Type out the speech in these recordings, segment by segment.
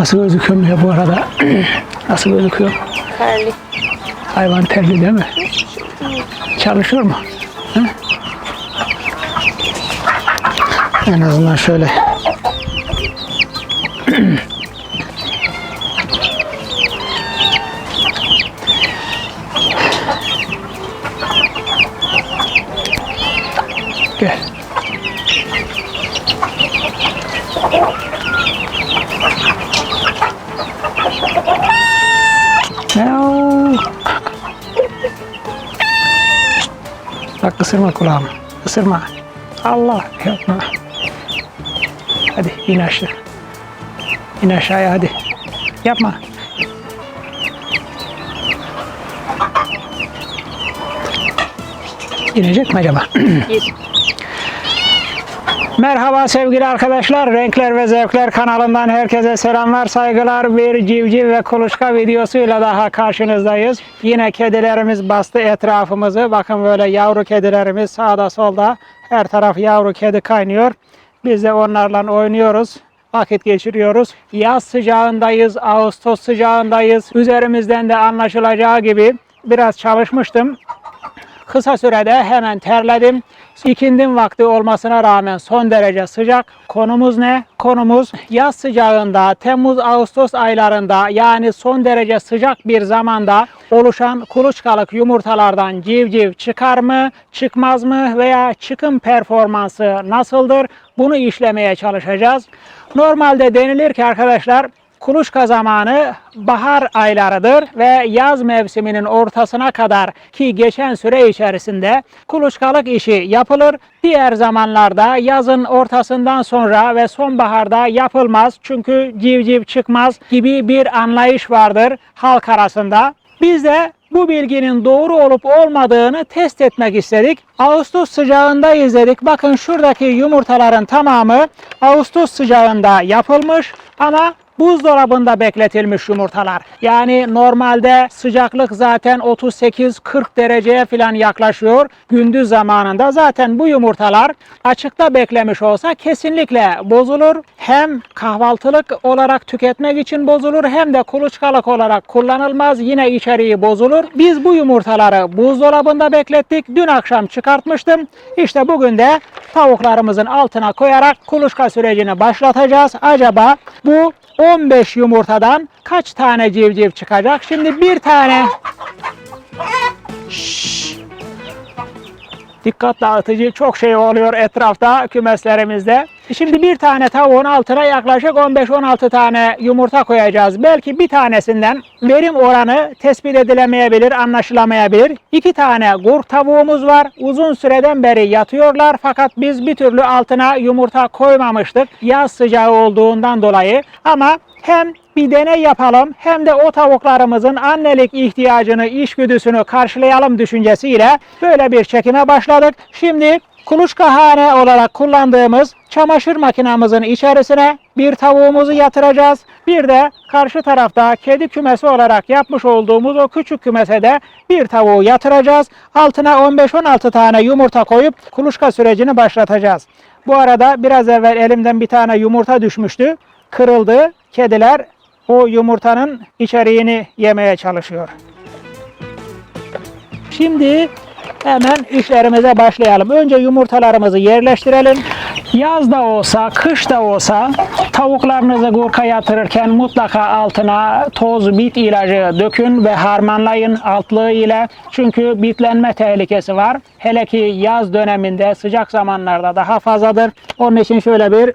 Nasıl gözüküyorum ya bu arada? Nasıl gözüküyor? Terli. Hayvan terli değil mi? Çalışıyor mu? Hı? En azından şöyle. Bak ısırma kulağımı. Isırma. Allah yapma. Hadi in aşağı. İn aşağıya hadi. Yapma. İnecek mi acaba? Bir. Merhaba sevgili arkadaşlar. Renkler ve Zevkler kanalından herkese selamlar, saygılar. Bir civciv ve kuluçka videosuyla daha karşınızdayız. Yine kedilerimiz bastı etrafımızı. Bakın böyle yavru kedilerimiz sağda solda. Her taraf yavru kedi kaynıyor. Biz de onlarla oynuyoruz. Vakit geçiriyoruz. Yaz sıcağındayız, Ağustos sıcağındayız. Üzerimizden de anlaşılacağı gibi biraz çalışmıştım. Kısa sürede hemen terledim. İkindin vakti olmasına rağmen son derece sıcak. Konumuz ne? Konumuz yaz sıcağında, Temmuz-Ağustos aylarında yani son derece sıcak bir zamanda oluşan kuluçkalık yumurtalardan civciv çıkar mı, çıkmaz mı veya çıkım performansı nasıldır? Bunu işlemeye çalışacağız. Normalde denilir ki arkadaşlar Kuluçka zamanı bahar aylarıdır ve yaz mevsiminin ortasına kadar ki geçen süre içerisinde kuluçkalık işi yapılır. Diğer zamanlarda yazın ortasından sonra ve sonbaharda yapılmaz çünkü civciv çıkmaz gibi bir anlayış vardır halk arasında. Biz de bu bilginin doğru olup olmadığını test etmek istedik. Ağustos sıcağında izledik. Bakın şuradaki yumurtaların tamamı Ağustos sıcağında yapılmış ama buzdolabında bekletilmiş yumurtalar. Yani normalde sıcaklık zaten 38-40 dereceye falan yaklaşıyor. Gündüz zamanında zaten bu yumurtalar açıkta beklemiş olsa kesinlikle bozulur. Hem kahvaltılık olarak tüketmek için bozulur hem de kuluçkalık olarak kullanılmaz. Yine içeriği bozulur. Biz bu yumurtaları buzdolabında beklettik. Dün akşam çıkartmıştım. İşte bugün de tavuklarımızın altına koyarak kuluçka sürecini başlatacağız. Acaba bu 15 yumurtadan kaç tane civciv çıkacak? Şimdi bir tane Şşş. Dikkat dağıtıcı çok şey oluyor etrafta kümeslerimizde. Şimdi bir tane tavuğun altına yaklaşık 15-16 tane yumurta koyacağız. Belki bir tanesinden verim oranı tespit edilemeyebilir, anlaşılamayabilir. İki tane gurk tavuğumuz var. Uzun süreden beri yatıyorlar fakat biz bir türlü altına yumurta koymamıştık. Yaz sıcağı olduğundan dolayı. Ama hem bir deney yapalım hem de o tavuklarımızın annelik ihtiyacını, işgüdüsünü karşılayalım düşüncesiyle böyle bir çekime başladık. Şimdi kuluçkahane olarak kullandığımız çamaşır makinamızın içerisine bir tavuğumuzu yatıracağız. Bir de karşı tarafta kedi kümesi olarak yapmış olduğumuz o küçük kümese de bir tavuğu yatıracağız. Altına 15-16 tane yumurta koyup kuluçka sürecini başlatacağız. Bu arada biraz evvel elimden bir tane yumurta düşmüştü. Kırıldı. Kediler o yumurtanın içeriğini yemeye çalışıyor. Şimdi hemen işlerimize başlayalım. Önce yumurtalarımızı yerleştirelim. Yaz da olsa, kış da olsa tavuklarınızı gurka yatırırken mutlaka altına toz bit ilacı dökün ve harmanlayın altlığı ile. Çünkü bitlenme tehlikesi var. Hele ki yaz döneminde sıcak zamanlarda daha fazladır. Onun için şöyle bir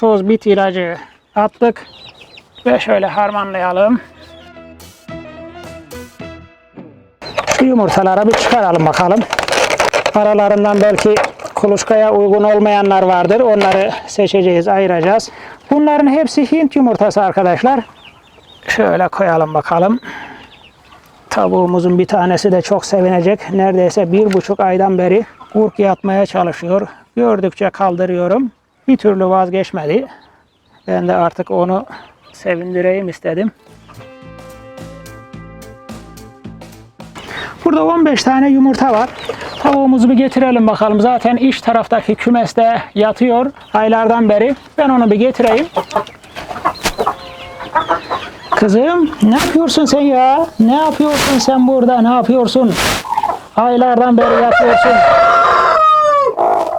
toz bit ilacı attık ve şöyle harmanlayalım. Şu yumurtaları bir çıkaralım bakalım. Aralarından belki kuluçkaya uygun olmayanlar vardır. Onları seçeceğiz, ayıracağız. Bunların hepsi Hint yumurtası arkadaşlar. Şöyle koyalım bakalım. Tavuğumuzun bir tanesi de çok sevinecek. Neredeyse bir buçuk aydan beri kurk yatmaya çalışıyor. Gördükçe kaldırıyorum. Bir türlü vazgeçmedi. Ben de artık onu sevindireyim istedim. Burada 15 tane yumurta var. Tavuğumuzu bir getirelim bakalım. Zaten iç taraftaki kümeste yatıyor aylardan beri. Ben onu bir getireyim. Kızım ne yapıyorsun sen ya? Ne yapıyorsun sen burada? Ne yapıyorsun? Aylardan beri yatıyorsun.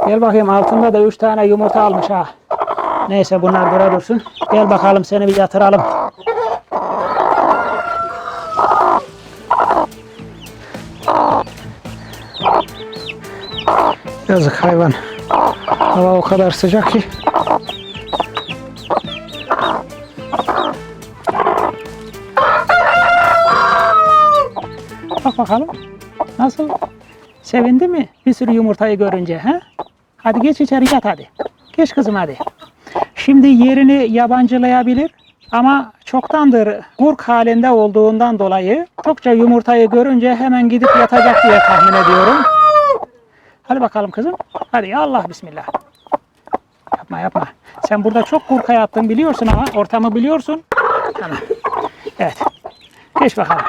Gel bakayım altında da üç tane yumurta almış ha. Neyse bunlar burada dursun. Gel bakalım seni bir yatıralım. Yazık hayvan. Hava o kadar sıcak ki. Bak bakalım. Nasıl? Sevindi mi bir sürü yumurtayı görünce? He? Hadi geç içeri yat hadi. Geç kızım hadi. Şimdi yerini yabancılayabilir ama çoktandır gurk halinde olduğundan dolayı çokça yumurtayı görünce hemen gidip yatacak diye tahmin ediyorum. Hadi bakalım kızım. Hadi ya Allah bismillah. Yapma yapma. Sen burada çok gurka yattın biliyorsun ama ortamı biliyorsun. Evet. Geç bakalım.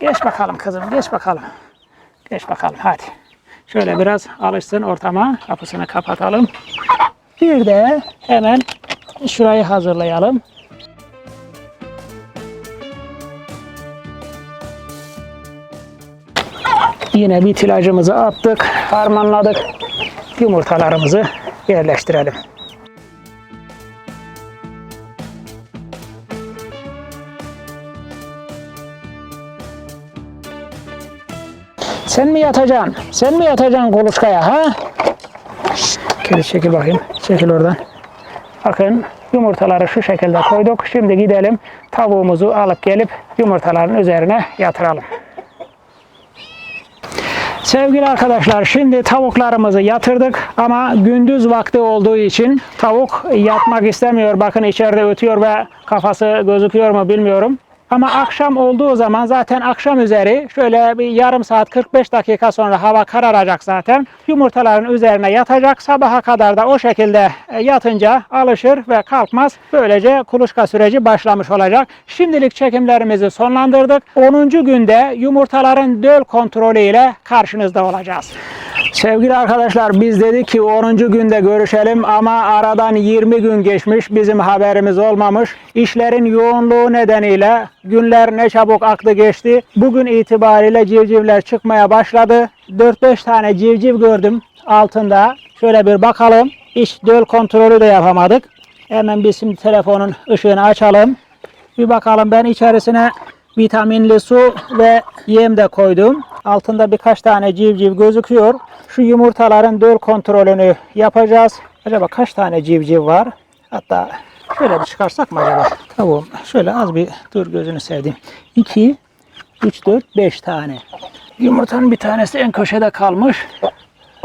Geç bakalım kızım. Geç bakalım. Geç bakalım hadi. Şöyle biraz alışsın ortama. Kapısını kapatalım. Bir de hemen şurayı hazırlayalım. Yine bit ilacımızı attık, harmanladık. Yumurtalarımızı yerleştirelim. Sen mi yatacaksın? Sen mi yatacaksın kuluçkaya ha? Kedi çekil bakayım. Çekil oradan. Bakın yumurtaları şu şekilde koyduk. Şimdi gidelim tavuğumuzu alıp gelip yumurtaların üzerine yatıralım. Sevgili arkadaşlar şimdi tavuklarımızı yatırdık ama gündüz vakti olduğu için tavuk yatmak istemiyor. Bakın içeride ötüyor ve kafası gözüküyor mu bilmiyorum. Ama akşam olduğu zaman zaten akşam üzeri şöyle bir yarım saat 45 dakika sonra hava kararacak zaten. Yumurtaların üzerine yatacak. Sabaha kadar da o şekilde e, yatınca alışır ve kalkmaz. Böylece kuluçka süreci başlamış olacak. Şimdilik çekimlerimizi sonlandırdık. 10. günde yumurtaların döl kontrolü ile karşınızda olacağız. Sevgili arkadaşlar biz dedik ki 10. günde görüşelim ama aradan 20 gün geçmiş bizim haberimiz olmamış. İşlerin yoğunluğu nedeniyle günler ne çabuk aktı geçti. Bugün itibariyle civcivler çıkmaya başladı. 4-5 tane civciv gördüm altında. Şöyle bir bakalım. İş döl kontrolü de yapamadık. Hemen biz şimdi telefonun ışığını açalım. Bir bakalım ben içerisine vitaminli su ve yem de koydum. Altında birkaç tane civciv gözüküyor. Şu yumurtaların döl kontrolünü yapacağız. Acaba kaç tane civciv var? Hatta şöyle bir çıkarsak mı acaba? Tavuğum şöyle az bir dur gözünü seveyim. 2, 3, 4, 5 tane. Yumurtanın bir tanesi en köşede kalmış.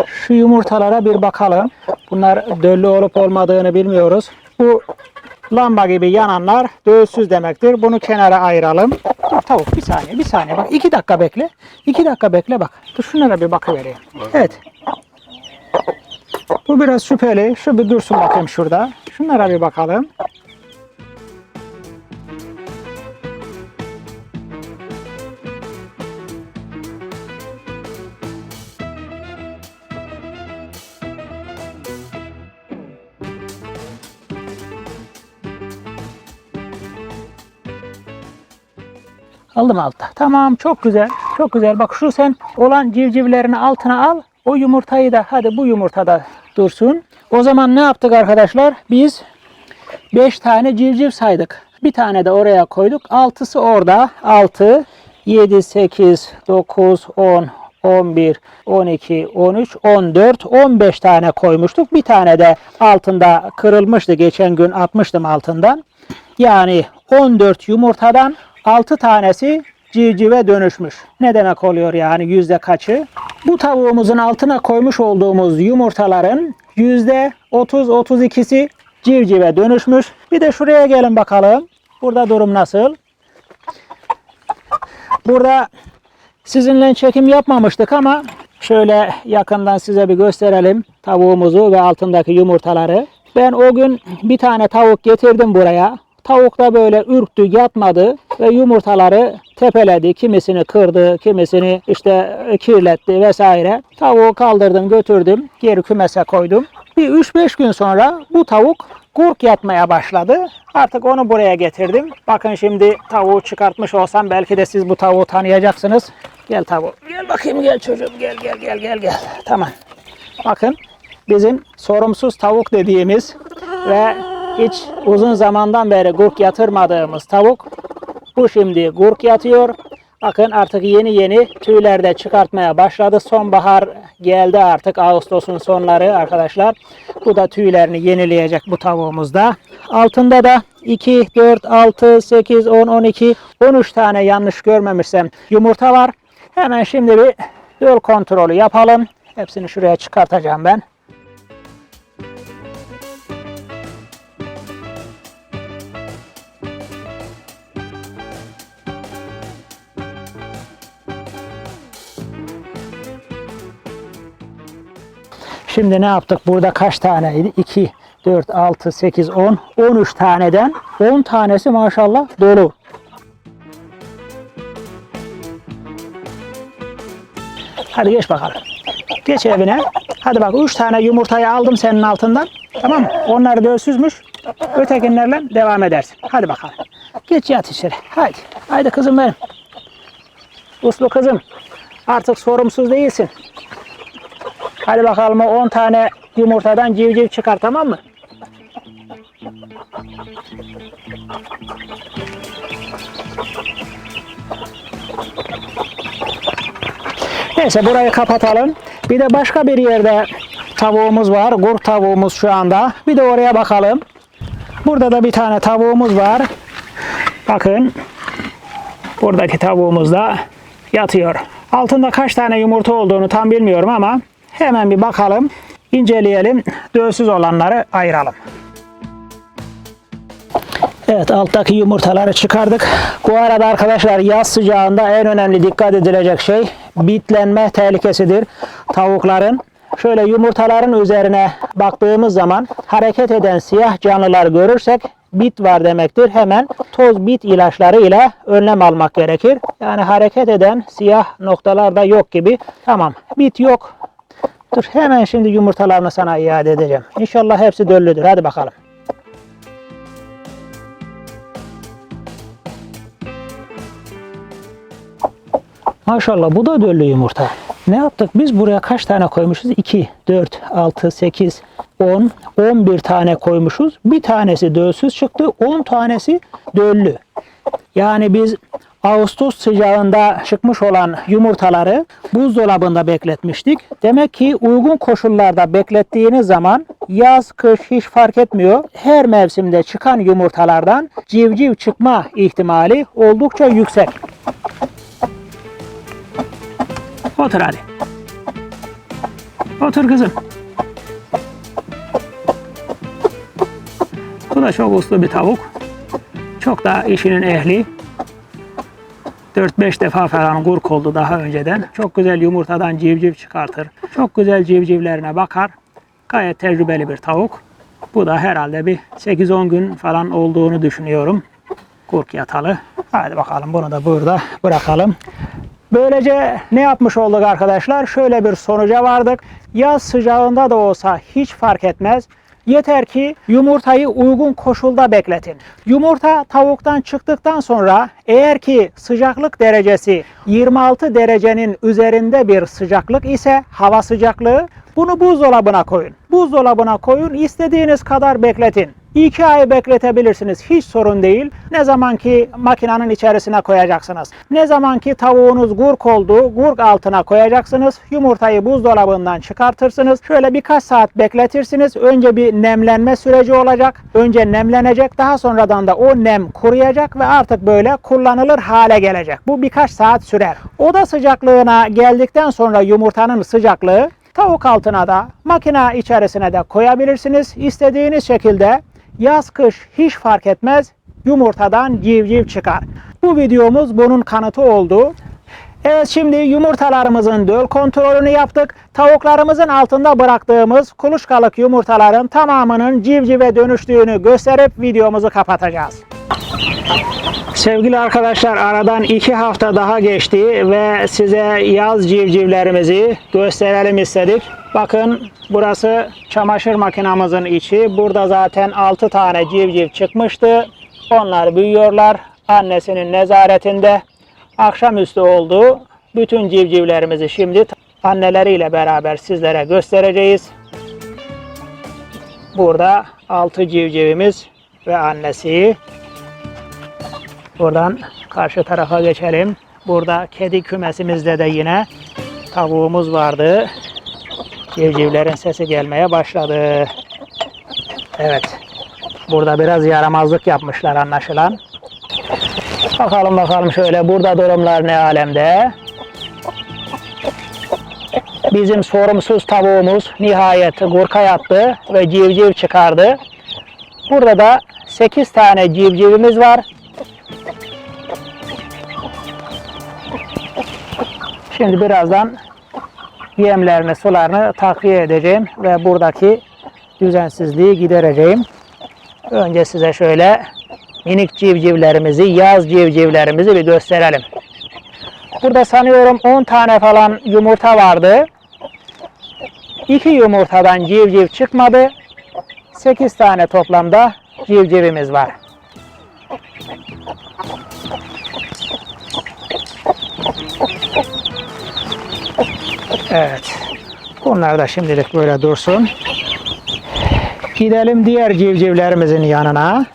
Şu yumurtalara bir bakalım. Bunlar döllü olup olmadığını bilmiyoruz. Bu lamba gibi yananlar dölsüz demektir. Bunu kenara ayıralım. Dur tavuk bir saniye bir saniye bak iki dakika bekle. İki dakika bekle bak. Dur şunlara bir bakıvereyim. Evet. Bu biraz şüpheli. Şu bir dursun bakayım şurada. Şunlara bir bakalım. Aldım altta. Tamam çok güzel. Çok güzel. Bak şu sen olan civcivlerini altına al. O yumurtayı da hadi bu yumurtada dursun. O zaman ne yaptık arkadaşlar? Biz 5 tane civciv saydık. Bir tane de oraya koyduk. Altısı orada. 6, 7, 8, 9, 10, 11, 12, 13, 14, 15 tane koymuştuk. Bir tane de altında kırılmıştı. Geçen gün atmıştım altından. Yani 14 yumurtadan 6 tanesi civcive dönüşmüş. Ne demek oluyor yani yüzde kaçı? Bu tavuğumuzun altına koymuş olduğumuz yumurtaların yüzde 30-32'si civcive dönüşmüş. Bir de şuraya gelin bakalım. Burada durum nasıl? Burada sizinle çekim yapmamıştık ama şöyle yakından size bir gösterelim tavuğumuzu ve altındaki yumurtaları. Ben o gün bir tane tavuk getirdim buraya. Tavuk da böyle ürktü, yatmadı ve yumurtaları tepeledi. Kimisini kırdı, kimisini işte kirletti vesaire. Tavuğu kaldırdım, götürdüm, geri kümese koydum. Bir 3-5 gün sonra bu tavuk Gurk yatmaya başladı. Artık onu buraya getirdim. Bakın şimdi tavuğu çıkartmış olsam belki de siz bu tavuğu tanıyacaksınız. Gel tavuğum. Gel bakayım gel çocuğum. Gel gel gel gel gel. Tamam. Bakın bizim sorumsuz tavuk dediğimiz ve hiç uzun zamandan beri gurk yatırmadığımız tavuk bu şimdi gurk yatıyor. Bakın artık yeni yeni tüyler de çıkartmaya başladı. Sonbahar geldi artık Ağustos'un sonları arkadaşlar. Bu da tüylerini yenileyecek bu tavuğumuzda. Altında da 2, 4, 6, 8, 10, 12, 13 tane yanlış görmemişsem yumurta var. Hemen şimdi bir yol kontrolü yapalım. Hepsini şuraya çıkartacağım ben. Şimdi ne yaptık? Burada kaç taneydi? 2, 4, 6, 8, 10. 13 taneden 10 tanesi maşallah dolu. Hadi geç bakalım. Geç evine. Hadi bak 3 tane yumurtayı aldım senin altından. Tamam mı? Onlar dölsüzmüş. Ötekinlerle devam edersin. Hadi bakalım. Geç yat içeri. Haydi. Haydi kızım benim. Uslu kızım. Artık sorumsuz değilsin. Hadi bakalım o 10 tane yumurtadan civciv çıkar tamam mı? Neyse burayı kapatalım. Bir de başka bir yerde tavuğumuz var. Kurt tavuğumuz şu anda. Bir de oraya bakalım. Burada da bir tane tavuğumuz var. Bakın. Buradaki tavuğumuz da yatıyor. Altında kaç tane yumurta olduğunu tam bilmiyorum ama hemen bir bakalım. inceleyelim. Dölsüz olanları ayıralım. Evet alttaki yumurtaları çıkardık. Bu arada arkadaşlar yaz sıcağında en önemli dikkat edilecek şey bitlenme tehlikesidir tavukların. Şöyle yumurtaların üzerine baktığımız zaman hareket eden siyah canlılar görürsek bit var demektir. Hemen toz bit ilaçları ile önlem almak gerekir. Yani hareket eden siyah noktalar da yok gibi. Tamam bit yok. Dur hemen şimdi yumurtalarını sana iade edeceğim. İnşallah hepsi döllüdür. Hadi bakalım. Maşallah bu da döllü yumurta. Ne yaptık? Biz buraya kaç tane koymuşuz? 2, 4, 6, 8, 10, 11 tane koymuşuz. Bir tanesi dölsüz çıktı. 10 tanesi döllü. Yani biz Ağustos sıcağında çıkmış olan yumurtaları buzdolabında bekletmiştik. Demek ki uygun koşullarda beklettiğiniz zaman yaz, kış hiç fark etmiyor. Her mevsimde çıkan yumurtalardan civciv çıkma ihtimali oldukça yüksek. Otur hadi. Otur kızım. Bu da çok uslu bir tavuk. Çok da işinin ehli. 4-5 defa falan kurk oldu daha önceden. Çok güzel yumurtadan civciv çıkartır. Çok güzel civcivlerine bakar. Gayet tecrübeli bir tavuk. Bu da herhalde bir 8-10 gün falan olduğunu düşünüyorum. Kurk yatalı. Hadi bakalım bunu da burada bırakalım. Böylece ne yapmış olduk arkadaşlar? Şöyle bir sonuca vardık. Yaz sıcağında da olsa hiç fark etmez. Yeter ki yumurtayı uygun koşulda bekletin. Yumurta tavuktan çıktıktan sonra eğer ki sıcaklık derecesi 26 derecenin üzerinde bir sıcaklık ise hava sıcaklığı bunu buzdolabına koyun. Buzdolabına koyun istediğiniz kadar bekletin. 2 ay bekletebilirsiniz. Hiç sorun değil. Ne zaman ki makinenin içerisine koyacaksınız. Ne zaman ki tavuğunuz gurk oldu, gurk altına koyacaksınız. Yumurtayı buzdolabından çıkartırsınız. Şöyle birkaç saat bekletirsiniz. Önce bir nemlenme süreci olacak. Önce nemlenecek. Daha sonradan da o nem kuruyacak ve artık böyle kullanılır hale gelecek. Bu birkaç saat sürer. Oda sıcaklığına geldikten sonra yumurtanın sıcaklığı Tavuk altına da makine içerisine de koyabilirsiniz. İstediğiniz şekilde yaz kış hiç fark etmez yumurtadan civciv çıkar. Bu videomuz bunun kanıtı oldu. Evet şimdi yumurtalarımızın döl kontrolünü yaptık. Tavuklarımızın altında bıraktığımız kuluçkalık yumurtaların tamamının civcive dönüştüğünü gösterip videomuzu kapatacağız. Sevgili arkadaşlar aradan iki hafta daha geçti ve size yaz civcivlerimizi gösterelim istedik. Bakın burası çamaşır makinamızın içi. Burada zaten 6 tane civciv çıkmıştı. Onlar büyüyorlar. Annesinin nezaretinde. Akşamüstü oldu. Bütün civcivlerimizi şimdi anneleriyle beraber sizlere göstereceğiz. Burada 6 civcivimiz ve annesi. Buradan karşı tarafa geçelim. Burada kedi kümesimizde de yine tavuğumuz vardı. Civcivlerin sesi gelmeye başladı. Evet. Burada biraz yaramazlık yapmışlar anlaşılan. Bakalım bakalım şöyle burada durumlar ne alemde. Bizim sorumsuz tavuğumuz nihayet gurka yattı ve civciv çıkardı. Burada da 8 tane civcivimiz var. Şimdi birazdan yemlerini, sularını takviye edeceğim ve buradaki düzensizliği gidereceğim. Önce size şöyle minik civcivlerimizi, yaz civcivlerimizi bir gösterelim. Burada sanıyorum 10 tane falan yumurta vardı. 2 yumurtadan civciv çıkmadı. 8 tane toplamda civcivimiz var. Evet. Bunlar da şimdilik böyle dursun. Gidelim diğer civcivlerimizin yanına.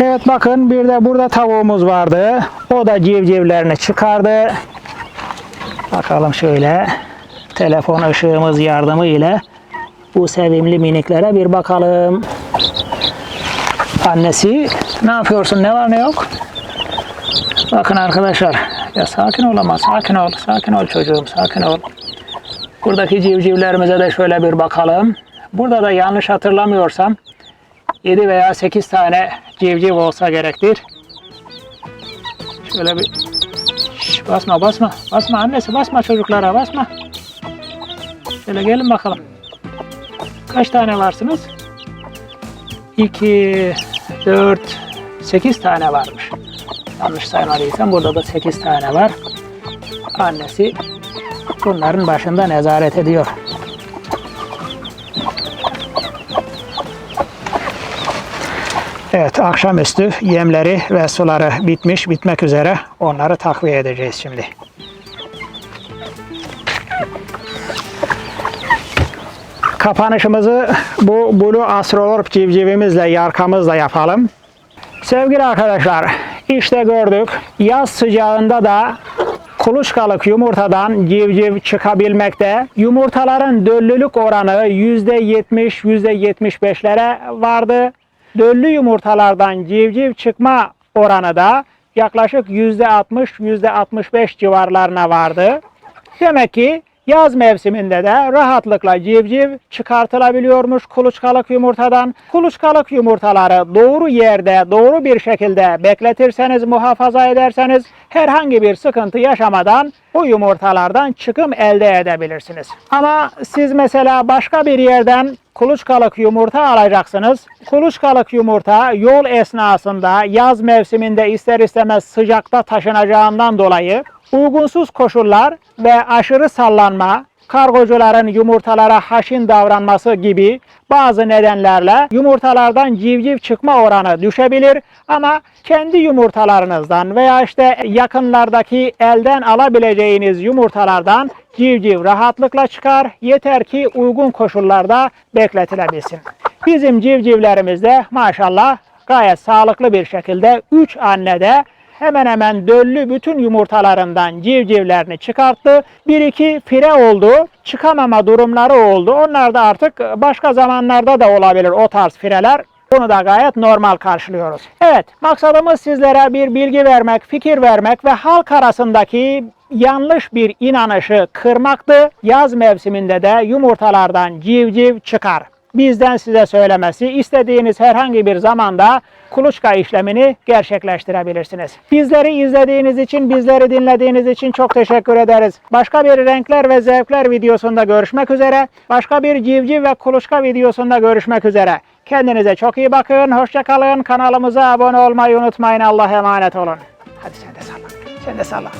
Evet bakın bir de burada tavuğumuz vardı. O da civcivlerini çıkardı. Bakalım şöyle telefon ışığımız yardımı ile bu sevimli miniklere bir bakalım. Annesi ne yapıyorsun ne var ne yok? Bakın arkadaşlar ya sakin ol ama sakin ol sakin ol çocuğum sakin ol. Buradaki civcivlerimize de şöyle bir bakalım. Burada da yanlış hatırlamıyorsam 7 veya 8 tane civciv olsa gerektir. Şöyle bir Şş, basma basma basma annesi basma çocuklara basma. Şöyle gelin bakalım. Kaç tane varsınız? 2 4 8 tane varmış. Yanlış saymadıysam burada da 8 tane var. Annesi bunların başında nezaret ediyor. Evet akşamüstü yemleri ve suları bitmiş bitmek üzere onları takviye edeceğiz şimdi. Kapanışımızı bu Blue Astrolorp civcivimizle yarkamızla yapalım. Sevgili arkadaşlar işte gördük yaz sıcağında da kuluçkalık yumurtadan civciv çıkabilmekte. Yumurtaların döllülük oranı %70 %75'lere vardı. Döllü yumurtalardan civciv çıkma oranı da yaklaşık %60 %65 civarlarına vardı. Demek ki yaz mevsiminde de rahatlıkla civciv çıkartılabiliyormuş kuluçkalık yumurtadan. Kuluçkalık yumurtaları doğru yerde, doğru bir şekilde bekletirseniz, muhafaza ederseniz herhangi bir sıkıntı yaşamadan bu yumurtalardan çıkım elde edebilirsiniz. Ama siz mesela başka bir yerden kuluçkalık yumurta alacaksınız. Kuluçkalık yumurta yol esnasında yaz mevsiminde ister istemez sıcakta taşınacağından dolayı uygunsuz koşullar ve aşırı sallanma, kargocuların yumurtalara haşin davranması gibi bazı nedenlerle yumurtalardan civciv çıkma oranı düşebilir ama kendi yumurtalarınızdan veya işte yakınlardaki elden alabileceğiniz yumurtalardan civciv rahatlıkla çıkar. Yeter ki uygun koşullarda bekletilebilsin. Bizim civcivlerimiz de maşallah gayet sağlıklı bir şekilde 3 annede hemen hemen döllü bütün yumurtalarından civcivlerini çıkarttı. Bir iki fire oldu. Çıkamama durumları oldu. Onlar da artık başka zamanlarda da olabilir o tarz fireler. Bunu da gayet normal karşılıyoruz. Evet, maksadımız sizlere bir bilgi vermek, fikir vermek ve halk arasındaki yanlış bir inanışı kırmaktı. Yaz mevsiminde de yumurtalardan civciv çıkar. Bizden size söylemesi, istediğiniz herhangi bir zamanda kuluçka işlemini gerçekleştirebilirsiniz. Bizleri izlediğiniz için, bizleri dinlediğiniz için çok teşekkür ederiz. Başka bir renkler ve zevkler videosunda görüşmek üzere. Başka bir civciv ve kuluçka videosunda görüşmek üzere. Kendinize çok iyi bakın. Hoşçakalın. Kanalımıza abone olmayı unutmayın. Allah'a emanet olun. Hadi sen de salla. Sen de salla.